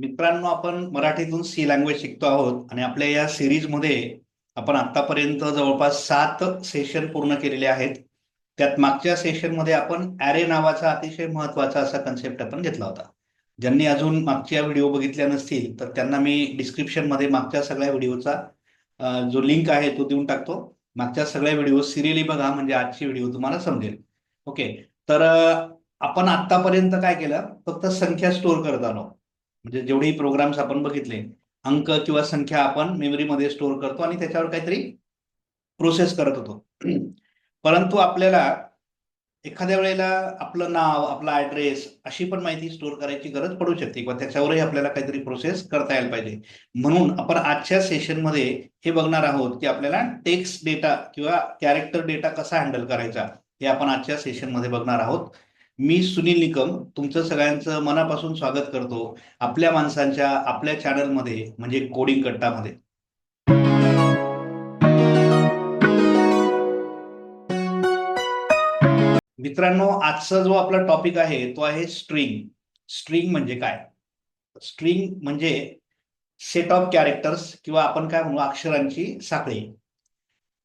मित्रांनो आपण मराठीतून सी लँग्वेज शिकतो आहोत आणि आपल्या या सिरीजमध्ये आपण आतापर्यंत जवळपास सात सेशन पूर्ण केलेले आहेत. त्यात मागच्या सेशनमध्ये आपण ॲरे नावाचा अतिशय महत्त्वाचा असा कन्सेप्ट आपण घेतला होता. ज्यांनी अजून मागच्या व्हिडिओ बघितल्या नसतील तर त्यांना मी डिस्क्रिप्शनमध्ये मागच्या सगळ्या व्हिडिओचा जो लिंक आहे तो देऊन टाकतो. मागच्या सगळ्या व्हिडिओ सिरियली बघा म्हणजे आजची व्हिडिओ तुम्हाला समजेल. ओके तर आपण आतापर्यंत काय केलं? फक्त संख्या स्टोअर करत आलो. म्हणजे जेवढेही प्रोग्राम्स आपण बघितले अंक किंवा संख्या आपण मेमरीमध्ये स्टोअर करतो आणि त्याच्यावर काहीतरी प्रोसेस करत होतो. परंतु आपल्याला एखाद्या वेळेला आपलं नाव आपला ऍड्रेस अशी पण माहिती स्टोअर करायची गरज पडू शकते किंवा त्याच्यावरही आपल्याला काहीतरी प्रोसेस करता यायला पाहिजे. म्हणून आपण आजच्या सेशनमध्ये हे बघणार आहोत की आपल्याला टेक्स्ट डेटा किंवा कॅरेक्टर डेटा कसा हँडल करायचा हे आपण आजच्या सेशनमध्ये बघणार आहोत. मी सुनील निकम तुमचं सगळ्यांचं मनापासून स्वागत करतो आपल्या माणसांच्या आपल्या चॅनलमध्ये म्हणजे कोडिंग कट्टामध्ये. मित्रांनो आजचा जो आपला टॉपिक आहे तो आहे स्ट्रिंग स्ट्रिंग म्हणजे काय? स्ट्रिंग म्हणजे सेट ऑफ कॅरेक्टर्स किंवा आपण काय म्हणू अक्षरांची साखळी.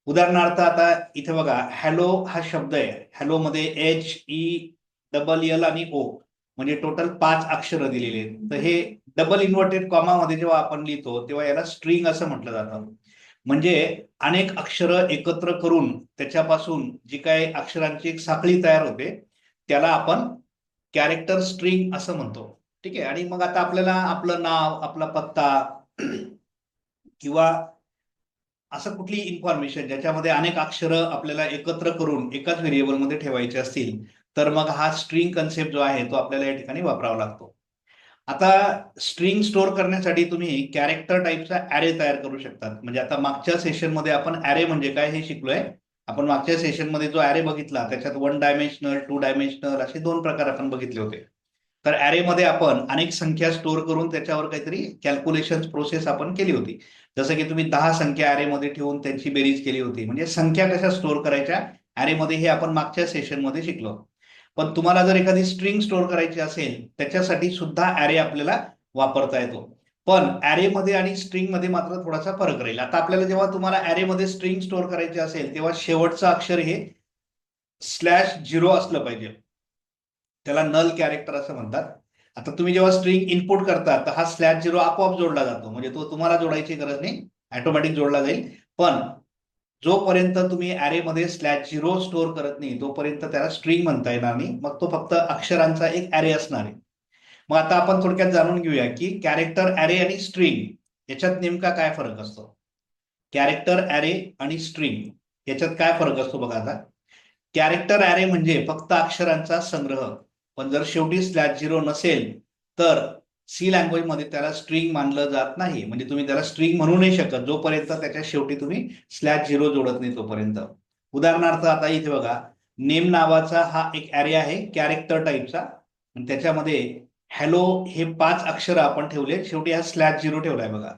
उदाहरणार्थ आता इथे बघा हॅलो हा शब्द आहे. हॅलो मध्ये एच ई डबल एल आणि ओ म्हणजे टोटल पाच अक्षरं दिलेली आहेत. तर हे डबल इन्व्हर्टेड कॉमामध्ये जेव्हा आपण लिहितो तेव्हा याला स्ट्रिंग असं म्हटलं जातं. म्हणजे अनेक अक्षरं एकत्र करून त्याच्यापासून जी काही अक्षरांची एक साखळी तयार होते त्याला आपण कॅरेक्टर स्ट्रिंग असं म्हणतो. ठीक आहे? आणि मग आता आपल्याला आपलं नाव आपला पत्ता किंवा असं कुठली इन्फॉर्मेशन ज्याच्यामध्ये अनेक अक्षरं आपल्याला एकत्र करून एकाच व्हेरिएबलमध्ये ठेवायचे असतील तर मग हा स्ट्रिंग कन्सेप्ट जो आहे तो आपल्याला या ठिकाणी वापरावा लागतो. आता स्ट्रिंग स्टोअर करण्यासाठी तुम्ही कॅरेक्टर टाईपचा अॅरे तयार करू शकतात. म्हणजे आता मागच्या सेशनमध्ये आपण अॅरे म्हणजे काय हे शिकलोय. आपण मागच्या सेशनमध्ये जो अॅरे बघितला त्याच्यात वन डायमेन्शनल टू डायमेन्शनल असे दोन प्रकार आपण बघितले होते. तर अॅरेमध्ये आपण अनेक संख्या स्टोअर करून त्याच्यावर काहीतरी कॅल्क्युलेशन प्रोसेस आपण केली होती. जसं की तुम्ही दहा संख्या अॅरेमध्ये ठेवून त्यांची बेरीज केली होती. म्हणजे संख्या कशा स्टोअर करायच्या अॅरेमध्ये हे आपण मागच्या सेशनमध्ये शिकलो. पण तुम्हाला जर एखादी स्ट्रिंग स्टोअर करायची असेल त्याच्यासाठी सुद्धा अॅरे आपल्याला वापरता येतो. पण अॅरेमध्ये आणि स्ट्रिंगमध्ये मात्र थोडासा फरक राहील. आता आपल्याला जेव्हा तुम्हाला अॅरेमध्ये स्ट्रिंग स्टोअर करायची असेल तेव्हा शेवटचं अक्षर हे स्लॅश झिरो असलं पाहिजे. त्याला नल कॅरेक्टर असं म्हणतात. आता तुम्ही जेव्हा स्ट्रिंग इनपुट करता तर हा स्लॅश झिरो आपोआप जोडला जातो. म्हणजे तो तुम्हाला जोडायची गरज नाही. ऑटोमॅटिक जोडला जाईल. पण जोपर्यंत तुम्ही ॲरेमध्ये स्लॅश झिरो स्टोअर करत नाही तोपर्यंत त्याला स्ट्रिंग म्हणता येणार नाही. मग तो फक्त अक्षरांचा एक ॲरे असणार आहे. मग आता आपण थोडक्यात जाणून घेऊया की कॅरेक्टर ॲरे आणि स्ट्रिंग याच्यात नेमका काय फरक असतो? कॅरेक्टर ॲरे आणि स्ट्रिंग याच्यात काय फरक असतो बघा आता. कॅरेक्टर ॲरे म्हणजे फक्त अक्षरांचा संग्रह. पण जर शेवटी स्लॅश झिरो नसेल तर सी लँग्वेजमध्ये त्याला स्ट्रिंग मानलं जात नाही. म्हणजे तुम्ही त्याला स्ट्रिंग म्हणू नाही शकत. जोपर्यंत त्याच्या शेवटी तुम्ही स्लॅश झिरो जोडत नाही तोपर्यंत. उदाहरणार्थ आता इथे बघा. नेम नावाचा हा एक ॲरे आहे. कॅरेक्टर टाईपचा त्याच्यामध्ये हॅलो हे पाच अक्षर आपण ठेवले. शेवटी हा स्लॅश झिरो ठेवलाय बघा.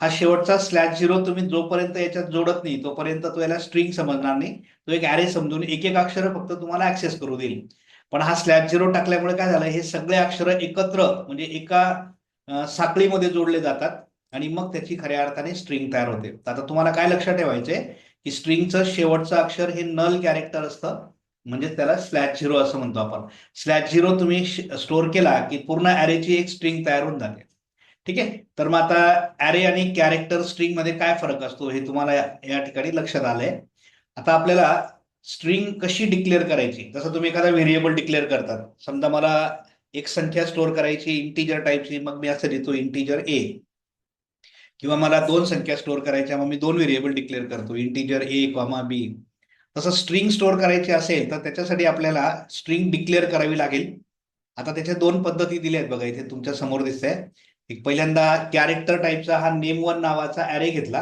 हा शेवटचा स्लॅश झिरो तुम्ही जोपर्यंत याच्यात जोडत नाही तोपर्यंत तो याला स्ट्रिंग समजणार नाही. तो एक ॲरे समजून एक एक अक्षर फक्त तुम्हाला ऍक्सेस करू देईल. पण हा स्लॅब झिरो टाकल्यामुळे काय झालं हे सगळे अक्षर एकत्र म्हणजे एका साखळीमध्ये जोडले जातात आणि मग त्याची खऱ्या अर्थाने स्ट्रिंग तयार होते. आता तुम्हाला काय लक्षात ठेवायचंय की स्ट्रिंगचं शेवटचं अक्षर हे नल कॅरेक्टर असतं म्हणजे त्याला स्लॅश झिरो असं म्हणतो आपण. स्लॅश झिरो तुम्ही स्टोअर केला की पूर्ण अॅरेची एक स्ट्रिंग तयार होऊन जाते. ठीक आहे? तर मग आता अॅरे आणि कॅरेक्टर स्ट्रिंगमध्ये काय फरक असतो हे तुम्हाला या ठिकाणी लक्षात आलंय. आता आपल्याला स्ट्रिंग कशी डिक्लेअर करायची? जसं तुम्ही एखादा व्हेरिएबल डिक्लेअर करतात. समजा मला एक संख्या स्टोअर करायची इंटीजर टाईपची मग मी असं लिहितो इंटीजर ए किंवा मला दोन संख्या स्टोअर करायच्या मग मी दोन व्हेरिएबल डिक्लेअर करतो इंटीजर ए कॉमा बी तसं स्ट्रिंग स्टोअर करायची असेल तर त्याच्यासाठी आपल्याला स्ट्रिंग डिक्लेअर करावी लागेल. आता त्याच्या दोन पद्धती दिल्या आहेत बघा इथे तुमच्यासमोर दिसतंय. एक पहिल्यांदा कॅरेक्टर टाईपचा हा नेम वन नावाचा अॅरे घेतला.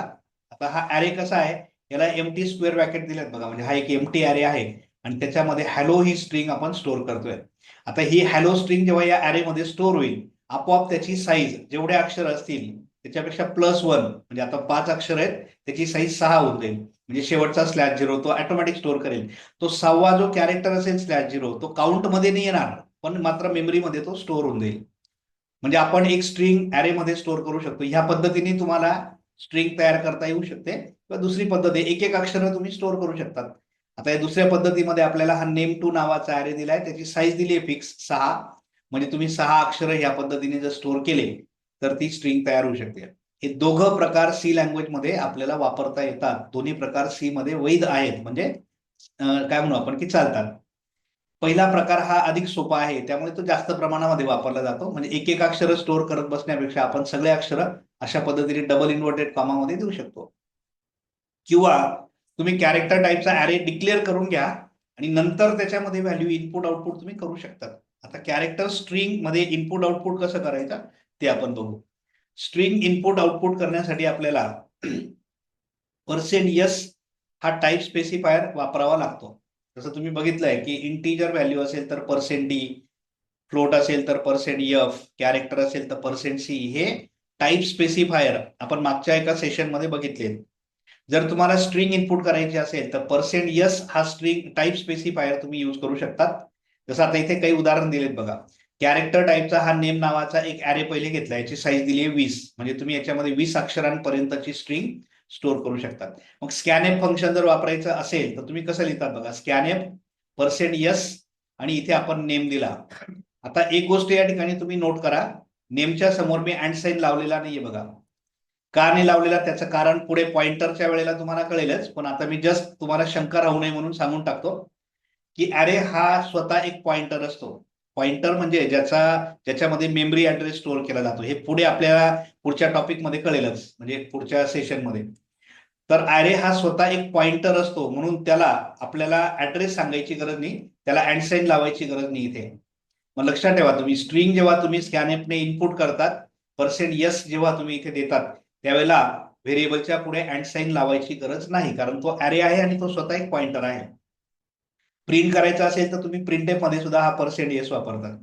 आता हा अॅरे कसा आहे? याला एम टी स्क्वेअर ब्रॅकेट दिलेत बघा. म्हणजे हा एक एम टी आहे. आणि त्याच्यामध्ये हॅलो ही स्ट्रिंग आपण स्टोअर करतोय. आता ही हॅलो स्ट्रिंग जेव्हा या ॲरेमध्ये स्टोअर होईल आपोआप त्याची साईज जेवढे अक्षर असतील त्याच्यापेक्षा प्लस वन म्हणजे आता पाच अक्षर आहेत त्याची साईज सहा होऊन जाईल. म्हणजे शेवटचा स्लॅश झिरो तो ऑटोमॅटिक स्टोअर करेल. तो सहावा जो कॅरेक्टर असेल स्लॅश झिरो तो काउंटमध्ये नाही येणार पण मात्र मेमरीमध्ये तो स्टोअर होऊन जाईल. म्हणजे आपण एक स्ट्रिंगमध्ये स्टोअर करू शकतो. ह्या पद्धतीने तुम्हाला स्ट्रिंग तयार करता येऊ शकते. किंवा दुसरी पद्धत आहे. एक एक अक्षर तुम्ही स्टोअर करू शकतात. आता या दुसऱ्या पद्धतीमध्ये आपल्याला हा नेम टू नावाचा ॲरे दिलाय. त्याची साईज दिली आहे फिक्स सहा. म्हणजे तुम्ही सहा अक्षर ह्या पद्धतीने जर स्टोअर केले तर ती स्ट्रिंग तयार होऊ शकते. हे दोघं प्रकार सी लँग्वेजमध्ये आपल्याला वापरता येतात. दोन्ही प्रकार सी मध्ये वैध आहेत. म्हणजे काय म्हणू आपण की चालतात. पहिला प्रकार हा अधिक सोपा आहे. त्यामुळे तो जास्त प्रमाणामध्ये वापरला जातो. म्हणजे एक एक अक्षर स्टोअर करत बसण्यापेक्षा आपण सगळे अक्षर अशा पद्धतीने डबल इन्व्हर्टेड कामामध्ये देऊ शकतो. किंवा तुम्ही कॅरेक्टर टाईपचा ॲरे डिक्लेअर करून घ्या आणि नंतर त्याच्यामध्ये व्हॅल्यू इनपुट आउटपुट तुम्ही करू शकता. आता कॅरेक्टर स्ट्रिंगमध्ये इनपुट आउटपुट कसं करायचं? ते आपण बघू. स्ट्रिंग इनपुट आउटपुट करण्यासाठी आपल्याला पर्सेंट यस हा टाईप स्पेसिफायर वापरावा लागतो. जसं तुम्ही बघितलंय की इंटीजर व्हॅल्यू असेल तर पर्सेंट डी फ्लोट असेल तर पर्सेंट एफ कॅरेक्टर असेल तर पर्सेंट सी हे टाईप स्पेसिफायर आपण मागच्या एका सेशनमध्ये बघितले जर तुम्हाला स्ट्रिंग इनपुट करायची असेल तर पर्सेंट यस हा स्ट्रिंग टाईप स्पेसिफायर तुम्ही यूज करू शकतात. जसं आता इथे काही उदाहरण दिलेत बघा. कॅरेक्टर टाईपचा हा नेम नावाचा एक अॅरे पहिले घेतला याची साईज दिली आहे वीस. म्हणजे तुम्ही याच्यामध्ये वीस अक्षरांपर्यंतची स्ट्रिंग स्टोअर करू शकतात. मग स्कॅनएप फंक्शन जर वापरायचं असेल तर तुम्ही कसं लिहितात बघा? स्कॅनएप पर्सेंट यस आणि इथे आपण नेम दिला. आता एक गोष्ट या ठिकाणी तुम्ही नोट करा. नेमच्या समोर मी अँड साईन लावलेला नाहीये बघा. का नाही लावलेला त्याचं कारण पुढे पॉइंटरच्या वेळेला तुम्हाला कळेलच. पण आता मी जस्ट तुम्हाला शंका राहू नये म्हणून सांगून टाकतो की अरे हा स्वतः एक पॉइंटर असतो. पॉइंटर म्हणजे ज्याचा ज्याच्यामध्ये मेमरी ऍड्रेस स्टोअर केला जातो. हे पुढे आपल्याला पुढच्या टॉपिकमध्ये कळेलच म्हणजे पुढच्या सेशनमध्ये तर अरे हा स्वतः एक पॉइंटर असतो म्हणून त्याला आपल्याला ऍड्रेस सांगायची गरज नाही. त्याला अँडसाईन लावायची गरज नाही इथे. मग लक्षात ठेवा तुम्ही स्ट्रिंग जेव्हा तुम्ही स्कॅनएपने इनपुट करतात पर्सेंट यस जेव्हा तुम्ही इथे देतात त्यावेळेला व्हेरिएबलच्या पुढे अँड साईन लावायची गरज नाही कारण तो अरे आहे आणि तो स्वतः एक पॉइंटर आहे. प्रिंट करायचा असेल तर तुम्ही प्रिंटेपमध्ये सुद्धा हा पर्सेंट येस वापरतात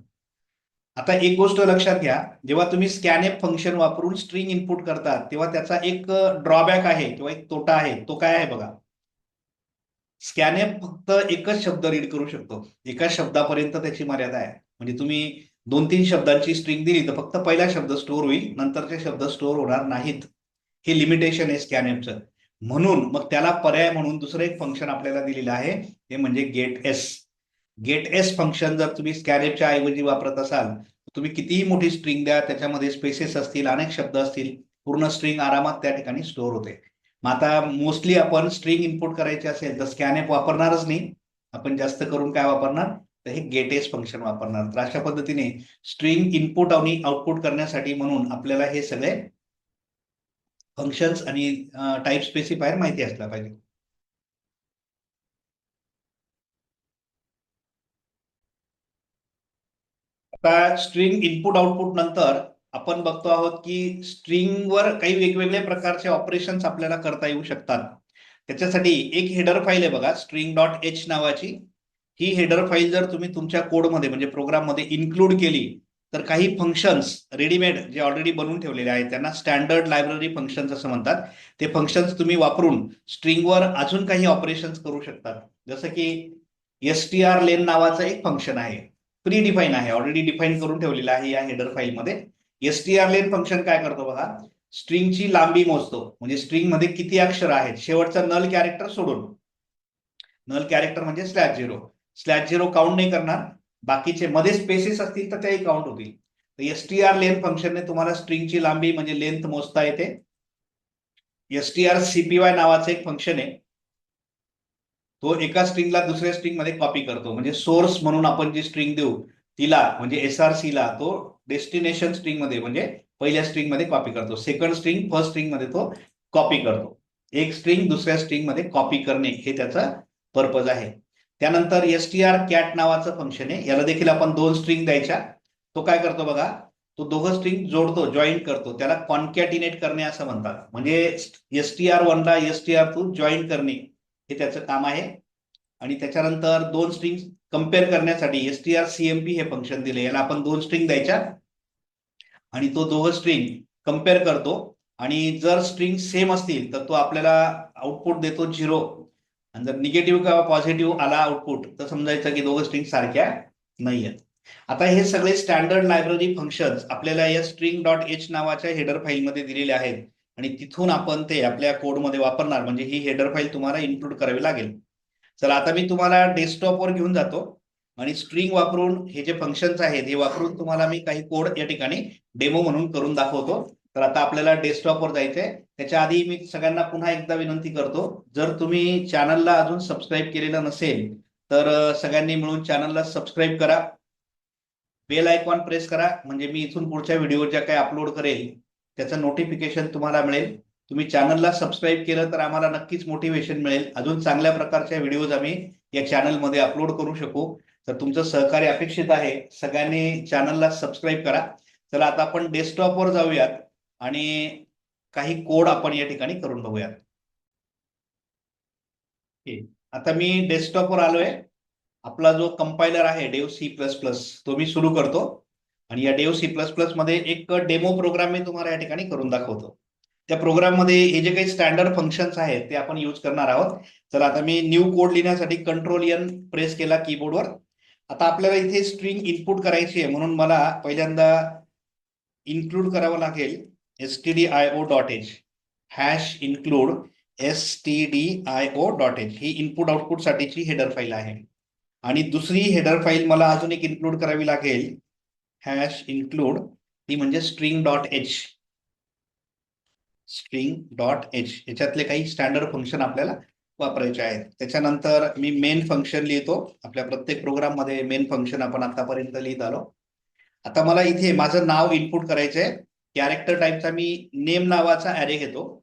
आता एक गोष्ट लक्षात घ्या जेव्हा तुम्ही स्कॅनएप फंक्शन वापरून स्ट्रिंग इनपुट करतात तेव्हा त्याचा एक ड्रॉबॅक आहे किंवा एक तोटा आहे तो काय आहे बघा. स्कॅनएप फक्त एकच शब्द रीड करू शकतो. एका शब्दापर्यंत त्याची मर्यादा आहे. म्हणजे तुम्ही दोन तीन शब्दांची स्ट्रिंग दिली तर फक्त पहिला शब्द स्टोअर होईल नंतरचे शब्द स्टोअर होणार नाहीत. हे लिमिटेशन आहे स्कॅनएपचं म्हणून मग त्याला पर्याय म्हणून दुसरं एक फंक्शन आपल्याला दिलेलं आहे ते म्हणजे gets gets function जर तुम्ही स्कॅनएपच्या ऐवजी वापरत असाल तुम्ही कितीही मोठी स्ट्रिंग द्या त्याच्यामध्ये स्पेसेस असतील अनेक शब्द असतील पूर्ण स्ट्रिंग आरामात त्या ठिकाणी स्टोअर होते. मग आता मोस्टली आपण स्ट्रिंग इनपुट करायची असेल तर स्कॅनएप वापरणारच नाही. आपण जास्त करून काय वापरणार? तर हे गेटेज फंक्शन वापरणार. तर अशा पद्धतीने स्ट्रिंग इनपुट आणि आउटपुट करण्यासाठी म्हणून आपल्याला हे सगळे फंक्शन्स आणि टाईप स्पेसिफायर माहिती असला पाहिजे. आता स्ट्रिंग इनपुट आउटपुट नंतर आपण बघतो आहोत की स्ट्रिंगवर काही वेगवेगळे प्रकारचे ऑपरेशन्स आपल्याला करता येऊ शकतात. त्याच्यासाठी एक हेडर फाईल आहे बघा स्ट्रिंग डॉट एच नावाची. ही हेडर फाईल जर तुम्ही तुमच्या कोडमध्ये म्हणजे प्रोग्राममध्ये इन्क्लूड केली तर काही फंक्शन्स रेडीमेड जे ऑलरेडी बनवून ठेवलेले आहेत त्यांना स्टँडर्ड लायब्ररी फंक्शन्स असं म्हणतात. ते फंक्शन्स तुम्ही वापरून स्ट्रिंगवर अजून काही ऑपरेशन्स करू शकतात. जसं की एस टी आर लेन नावाचं एक फंक्शन आहे. प्री डिफाईन आहे. ऑलरेडी डिफाईन करून ठेवलेलं आहे या हेडर फाईलमध्ये S T R len function काय करतो बघा? स्ट्रिंगची लांबी मोजतो. म्हणजे स्ट्रिंगमध्ये किती अक्षर आहेत? शेवटचा नल कॅरेक्टर सोडून. नल कॅरेक्टर म्हणजे slash zero slash zero count नाही करणार. बाकीचे मध्ये स्पेसेस असतील तर त्याही काउंट होतील. तर एस टी आर लेंथ फंक्शनने तुम्हाला स्ट्रिंगची लांबी म्हणजे लेंथ मोजता येते. एस टी आर सीपीवाय नावाचं एक फंक्शन आहे. तो एका स्ट्रिंगला दुसऱ्या स्ट्रिंगमध्ये कॉपी करतो. म्हणजे सोर्स म्हणून आपण जी स्ट्रिंग देऊ तिला म्हणजे एस आर सी ला तो डेस्टिनेशन स्ट्रिंगमध्ये म्हणजे पहिल्या स्ट्रिंगमध्ये कॉपी करतो. सेकंड स्ट्रिंग फर्स्ट स्ट्रिंगमध्ये तो कॉपी करतो. एक स्ट्रिंग दुसऱ्या स्ट्रिंगमध्ये कॉपी करणे हे त्याचा पर्पज आहे. त्यानंतर एस टी आर कॅट नावाचं फंक्शन आहे. याला देखील आपण दोन स्ट्रिंग द्यायच्या. तो काय करतो बघा तो दोघं स्ट्रिंग जोडतो जॉईन करतो. त्याला कॉन्कॅटिनेट करणे असं म्हणतात. म्हणजे एस टी आर वनला S T R two join करणे हे त्याचं काम आहे. आणि त्याच्यानंतर दोन स्ट्रिंग कंपेअर करण्यासाठी एस टी आर सीएमपी हे फंक्शन दिले. याला आपण दोन स्ट्रिंग द्यायच्या. आणि तो दोघं स्ट्रिंग कंपेअर करतो. आणि जर स्ट्रिंग सेम असतील तर तो आपल्याला आउटपुट देतो झिरो आणि जर निगेटिव्ह किंवा पॉझिटिव्ह आला आउटपुट तर समजायचं की दोघं स्ट्रिंग सारख्या नाही आहेत आता हे सगळे स्टँडर्ड लायब्ररी फंक्शन्स आपल्याला या स्ट्रिंग डॉट एच नावाच्या हेडर फाईलमध्ये दिलेले आहेत. आणि तिथून आपण ते आपल्या कोडमध्ये वापरणार म्हणजे ही हेडर फाईल तुम्हाला इन्क्लूड करावी लागेल. चला आता मी तुम्हाला डेस्कटॉपवर घेऊन जातो. आणि स्ट्रिंग वापरून हे जे फंक्शन्स आहेत हे वापरून तुम्हाला मी काही कोड या ठिकाणी डेमो म्हणून करून दाखवतो. तर आता आपल्याला डेस्कटॉपवर जायचंय. त्याच्या आधी मी सगळ्यांना पुन्हा एकदा विनंती करतो जर तुम्ही चॅनलला अजून सबस्क्राईब केलेलं नसेल तर सगळ्यांनी मिळून चॅनलला सबस्क्राईब करा. बेल आयकॉन प्रेस करा म्हणजे मी इथून पुढच्या व्हिडिओ ज्या काही अपलोड करेल त्याचं नोटिफिकेशन तुम्हाला मिळेल. तुम्ही चॅनलला सबस्क्राईब केलं तर आम्हाला नक्कीच मोटिवेशन मिळेल. अजून चांगल्या प्रकारच्या व्हिडिओज आम्ही या चॅनलमध्ये अपलोड करू शकू. तर तुमचं सहकार्य अपेक्षित आहे. सगळ्यांनी चॅनलला सबस्क्राईब करा. चला आता आपण डेस्कटॉपवर जाऊयात. आणि काही कोड आपण या ठिकाणी करून बघूयात. आता मी डेस्कटॉपवर आलोय. आपला जो कंपायलर आहे डेव सी प्लस प्लस तो मी सुरू करतो. आणि या डेव सी प्लस प्लसमध्ये एक डेमो प्रोग्राम मी तुम्हाला या ठिकाणी करून दाखवतो. त्या प्रोग्राममध्ये हे जे काही स्टँडर्ड फंक्शन्स आहेत ते आपण यूज करणार आहोत. चला आता मी न्यू कोड लिहिण्यासाठी कंट्रोल यन प्रेस केला कीबोर्डवर आता आपल्याला इथे स्ट्रिंग इनपुट करायची आहे म्हणून मला पहिल्यांदा इन्क्लूड करावं लागेल. STDIO dot H hash include S T D I O dot H he input आउटपुटसाठीची हेडर फाईल आहे. आणि दुसरी हेडर फाईल मला अजून एक इन्क्लूड करावी लागेल. हॅश इन्क्लूड ती म्हणजे string dot H string dot H याच्यातले काही स्टँडर्ड फंक्शन आपल्याला वापरायचे आहेत. त्याच्यानंतर मी मेन फंक्शन लिहितो. आपल्या प्रत्येक प्रोग्राममध्ये मेन फंक्शन आपण आतापर्यंत लिहित आलो. आता मला इथे माझं नाव इनपुट करायचं आहे कॅरेक्टर टाईपचा मी नेम नावाचा ॲरे घेतो.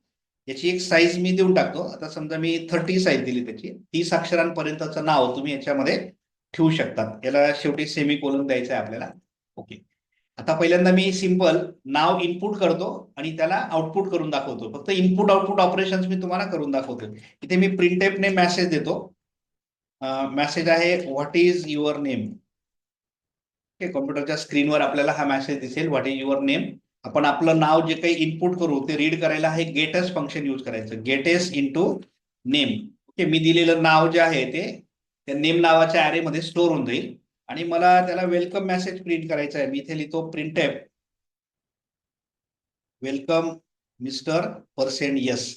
याची एक साईज मी देऊन टाकतो. आता समजा मी थर्टी साईज दिली त्याची. तीस अक्षरांपर्यंतचं नाव तुम्ही याच्यामध्ये ठेवू शकतात याला शेवटी सेमी कोलन द्यायचं आहे आपल्याला. ओके आता पहिल्यांदा मी सिंपल नाव इनपुट करतो आणि त्याला आउटपुट करून दाखवतो. फक्त इनपुट आउटपुट ऑपरेशन्स मी तुम्हाला करून दाखवतो. इथे मी प्रिंटेपने मेसेज देतो. मेसेज आहे what is your name okay कॉम्प्युटरच्या स्क्रीनवर आपल्याला हा मेसेज दिसेल. व्हॉट इज युअर नेम आपण आपलं नाव जे काही इनपुट करू ते रीड करायला हे गेटस फंक्शन यूज करायचं. गेटेस इंटू नेम ओके मी दिलेलं नाव जे आहे ते त्या नेम नावाच्या ॲरेमध्ये मध्ये स्टोअर होऊन जाईल. आणि मला त्याला वेलकम मेसेज प्रिंट करायचा आहे. मी इथे लिहितो printf welcome mister percent S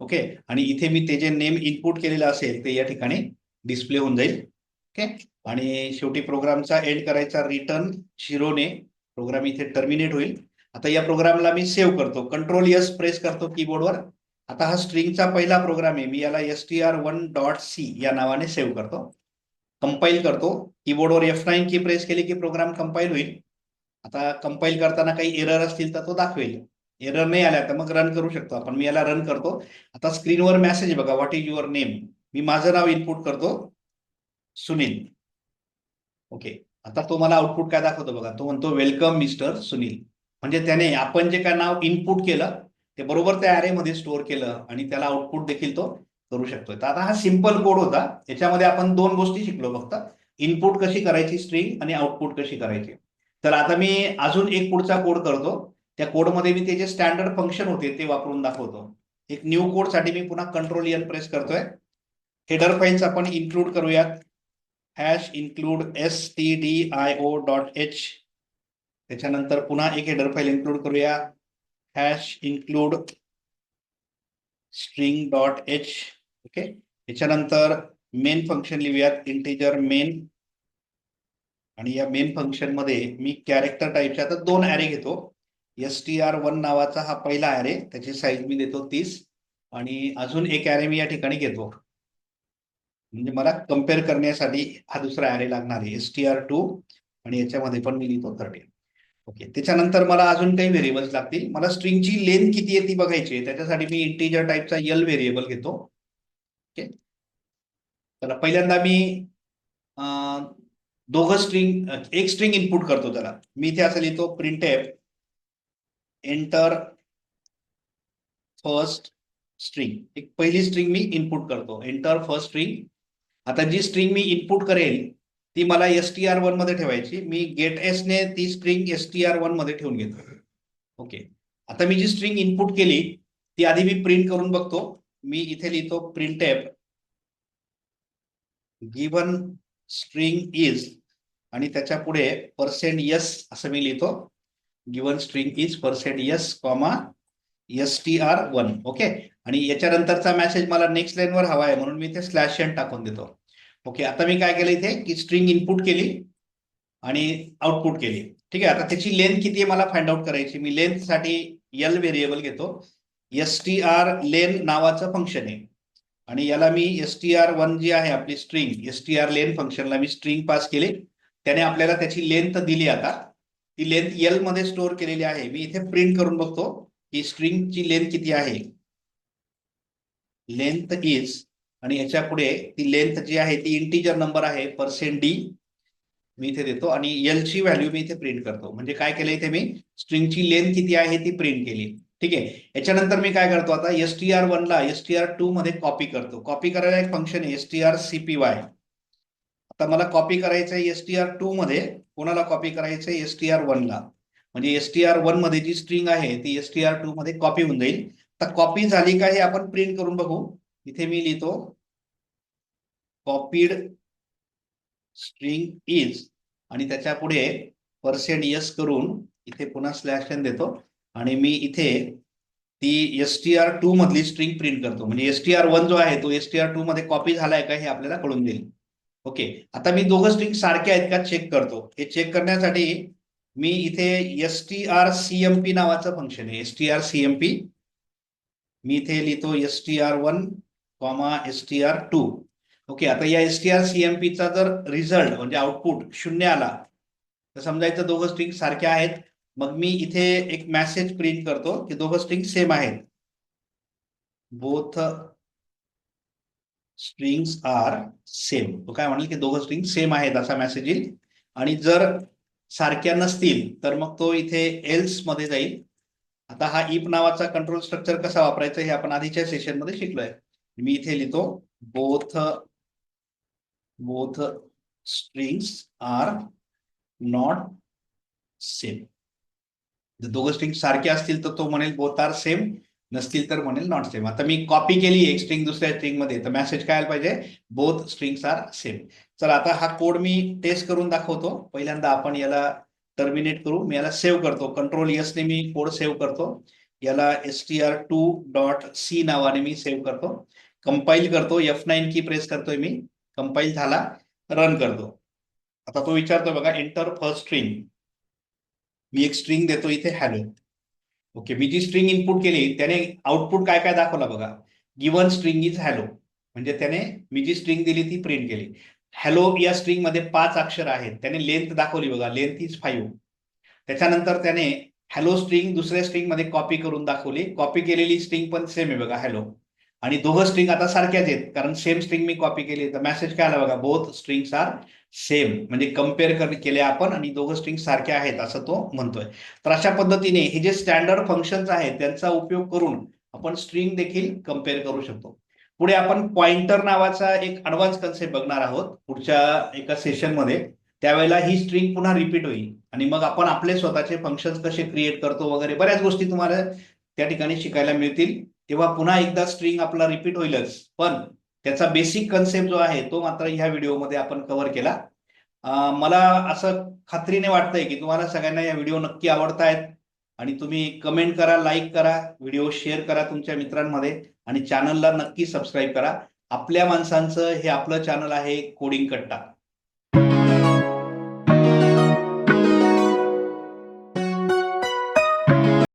okay आणि इथे मी ते जे नेम इनपुट केलेलं असेल ते या ठिकाणी डिस्प्ले होऊन जाईल. ओके आणि शेवटी प्रोग्रामचा एंड करायचा रिटर्न शिरोने प्रोग्राम इथे टर्मिनेट होईल. आता या प्रोग्रामला मी सेव्ह करतो. कंट्रोल यस प्रेस करतो कीबोर्डवर आता हा स्ट्रिंगचा पहिला प्रोग्राम आहे. मी याला S T R one dot C या नावाने सेव्ह करतो. कंपाईल करतो. कीबोर्डवर एफ नाईन की प्रेस केली की प्रोग्राम कंपाईल होईल. आता कंपाईल करताना काही एरर असतील तर तो दाखवेल. एरर नाही आल्या तर मग रन करू शकतो आपण. मी याला रन करतो. आता स्क्रीनवर मेसेज बघा. व्हॉट इज युअर नेम मी माझं नाव इनपुट करतो. सुनील. ओके आता तो मला आउटपुट काय दाखवतो बघा? तो म्हणतो वेलकम मिस्टर सुनील. म्हणजे त्याने आपण जे काय नाव इनपुट केलं ते बरोबर त्या array मध्ये स्टोअर केलं आणि त्याला आउटपुट देखील तो करू शकतोय. तर आता हा सिंपल कोड होता. याच्यामध्ये आपण दोन गोष्टी शिकलो फक्त. इनपुट कशी करायची स्ट्रिंग आणि आउटपुट कशी करायची. तर आता मी अजून एक पुढचा कोड करतो. त्या कोडमध्ये मी ते जे स्टँडर्ड फंक्शन होते ते वापरून दाखवतो. एक न्यू कोडसाठी मी पुन्हा कंट्रोल एन प्रेस करतोय. हेडर फाईल्स आपण इन्क्लूड करूयात. Hash include S T D I O dot H त्याच्यानंतर पुन्हा एक हेडर फाईल इन्क्लूड करूया. Hash include string dot H okay याच्यानंतर मेन फंक्शन लिहूयात इंटिजर मेन आणि या मेन फंक्शनमध्ये मी कॅरेक्टर टाईपचे आता दोन ॲरे घेतो. एस टी आर वन नावाचा हा पहिला ॲरे त्याची साईज मी देतो तीस. आणि अजून एक ॲरे मी या ठिकाणी घेतो. म्हणजे मला कंपेअर करण्यासाठी हा दुसरा ॲरे लागणार आहे एस टी आर टू आणि याच्यामध्ये पण मी लिहितो थर्टी ओके. त्याच्यानंतर मला अजून काही व्हेरिएबल्स लागतील. मला स्ट्रिंगची लेंथ किती आहे ती बघायची आहे. त्याच्यासाठी मी इंटिजर टाईपचा यल व्हेरिएबल घेतो. ओके. तर पहिल्यांदा मी दोघं स्ट्रिंग एक स्ट्रिंग इनपुट करतो त्याला. मी इथे असं लिहितो प्रिंटेप एंटर फर्स्ट स्ट्रिंग एक पहिली स्ट्रिंग मी इनपुट करतो. एंटर फर्स्ट स्ट्रिंग आता जी स्ट्रिंग मी इनपुट करेल ती मला एस टी आर वनमध्ये ठेवायची. मी गेट एस ने ती स्ट्रिंग एस टी आर वनमध्ये ठेवून घेतो ओके आता मी जी स्ट्रिंग इनपुट केली ती आधी मी प्रिंट करून बघतो. मी इथे लिहितो print printf given string is आणि त्याच्या पुढे पर्सेंट यस असं मी लिहितो. Given string is percent S comma S T R one okay आणि याच्यानंतरचा मेसेज मला नेक्स्ट लाईनवर हवा आहे म्हणून मी ते स्लॅश एन टाकून देतो. ओके आता मी काय केलं इथे? की स्ट्रिंग इनपुट केली आणि आउटपुट केली. ठीक आहे आता त्याची लेंथ किती आहे मला फाइंड आउट करायची. मी लेंथसाठी एल व्हेरिएबल घेतो. एस टी आर लेन नावाचं फंक्शन आहे. आणि याला मी एस टी आर वन जी आहे आपली string S T R len फंक्शनला मी स्ट्रिंग पास केली. त्याने आपल्याला त्याची लेंथ दिली आता. ती लेंथ एलमध्ये स्टोअर केलेली आहे. मी इथे प्रिंट करून बघतो की स्ट्रिंगची लेंथ किती आहे. लेंथ इज आणि याच्यापुढे ती लेंथ जी आहे ती इंटीजर नंबर आहे पर्सेंट डी मी इथे देतो आणि एल ची व्हॅल्यू मी इथे प्रिंट करतो. म्हणजे काय केलं इथे मी? स्ट्रिंगची लेंथ किती आहे ती प्रिंट केली. ठीक आहे? याच्यानंतर मी काय करतो आता? एस टी आर वनला एस टी आर टू मध्ये कॉपी करतो. कॉपी करायला एक फंक्शन आहे एस टी आर सीपीवाय आता मला कॉपी करायचं आहे एस टी आर टू मध्ये कोणाला कॉपी करायचं आहे एस टी आर वनला म्हणजे एस टी आर वनमध्ये जी स्ट्रिंग आहे ती एस टी आर टू मध्ये कॉपी होऊन जाईल. तर कॉपी झाली का हे आपण प्रिंट करून बघू. इथे मी लिहितो कॉपीड स्ट्रिंग इज आणि त्याच्या पुढे पर्सेंट यस करून इथे पुन्हा स्लॅश देतो. आणि मी इथे ती एस टी आर टू मधली स्ट्रिंग प्रिंट करतो. म्हणजे एस टी आर वन जो आहे तो एस टी आर टू मध्ये कॉपी झालाय का हे आपल्याला कळून देईल. ओके आता मी दोघं स्ट्रिंग सारख्या आहेत का चेक करतो. हे चेक करण्यासाठी मी इथे एस टी आर सीएमपी नावाचं फंक्शन आहे. एस टी आर सीएमपी मी इथे लिहितो S T R one comma S T R two okay आता या एस टी आर सीएमपीचा जर रिझल्ट म्हणजे आउटपुट शून्य आला तर समजा इथं दोघं स्ट्रिंग सारख्या आहेत. मग मी इथे एक मेसेज प्रिंट करतो की दोघं स्ट्रिंग सेम आहेत. बोथ स्ट्रिंग्स आर सेम तो काय म्हणेल की दोघं स्ट्रिंग सेम आहेत असा मेसेज येईल. आणि जर सारख्या नसतील तर मग तो इथे एल्समध्ये जाईल. आता हा इप नावाचा कंट्रोल स्ट्रक्चर कसा वापरायचा हे आपण आधीच्या सेशनमध्ये शिकलोय. मी इथे लिहितो both both strings are not same जर दोघं स्ट्रिंग सारखे असतील तर तो म्हणेल बोथ आर सेम नसतील तर म्हणेल नॉट सेम आता मी कॉपी केली एक स्ट्रिंग दुसऱ्या स्ट्रिंगमध्ये तर मेसेज काय आला पाहिजे? बोथ स्ट्रिंग्स आर सेम चला आता हा कोड मी टेस्ट करून दाखवतो. पहिल्यांदा आपण याला टर्मिनेट करू. मी याला सेव्ह करतो. कंट्रोल ने मी कोड सेव्ह करतो. याला S T R two dot C नावाने मी सेव्ह करतो. कंपाईल करतो. एफ नाईन की प्रेस करतोय मी. कंपाईल झाला रन करतो. आता तो विचारतो बघा एंटर फर्स्ट स्ट्रिंग मी एक स्ट्रिंग देतो इथे हॅलो. ओके मी जी स्ट्रिंग इनपुट केली त्याने आउटपुट काय काय दाखवला बघा. गिवन स्ट्रिंग इज हॅलो म्हणजे त्याने मी जी स्ट्रिंग दिली ती प्रिंट केली. हॅलो या स्ट्रिंगमध्ये पाच अक्षर आहेत. त्याने लेंथ दाखवली बघा. लेंथ इज फाईव्ह त्याच्यानंतर त्याने हॅलो स्ट्रिंग दुसऱ्या स्ट्रिंगमध्ये कॉपी करून दाखवली. कॉपी केलेली स्ट्रिंग पण सेम आहे बघा. हॅलो आणि दोघं स्ट्रिंग आता सारख्याच आहेत. कारण सेम स्ट्रिंग मी कॉपी केली तर मेसेज काय आला बघा? बोथ स्ट्रिंग्स आर सेम म्हणजे कंपेअर केले आपण आणि दोघं स्ट्रिंग सारख्या आहेत असं तो म्हणतोय. तर अशा पद्धतीने हे जे स्टँडर्ड फंक्शन्स आहेत त्यांचा उपयोग करून आपण स्ट्रिंग देखील कंपेअर करू शकतो. पुढे आपण पॉइंटर नावाचा एक अडव्हान्स कन्सेप्ट बघणार आहोत पुढच्या एका सेशनमध्ये त्यावेळेला ही स्ट्रिंग पुन्हा रिपीट होईल. आणि मग आपण आपले स्वतःचे फंक्शन्स कसे क्रिएट करतो वगैरे बऱ्याच गोष्टी तुम्हाला त्या ठिकाणी शिकायला मिळतील. तेव्हा पुन्हा एकदा स्ट्रिंग आपला रिपीट होईलच. पण त्याचा बेसिक कन्सेप्ट जो आहे तो मात्र ह्या व्हिडिओमध्ये आपण कव्हर केला. मला असं खात्रीने वाटतंय की तुम्हाला सगळ्यांना या व्हिडिओ नक्की आवडतायत. आणि तुम्ही कमेंट करा लाईक करा व्हिडिओ शेअर करा तुमच्या मित्रांमध्ये. आणि चॅनलला नक्की सबस्क्राईब करा. आपल्या माणसांचं हे आपलं चॅनल आहे कोडिंग कट्टा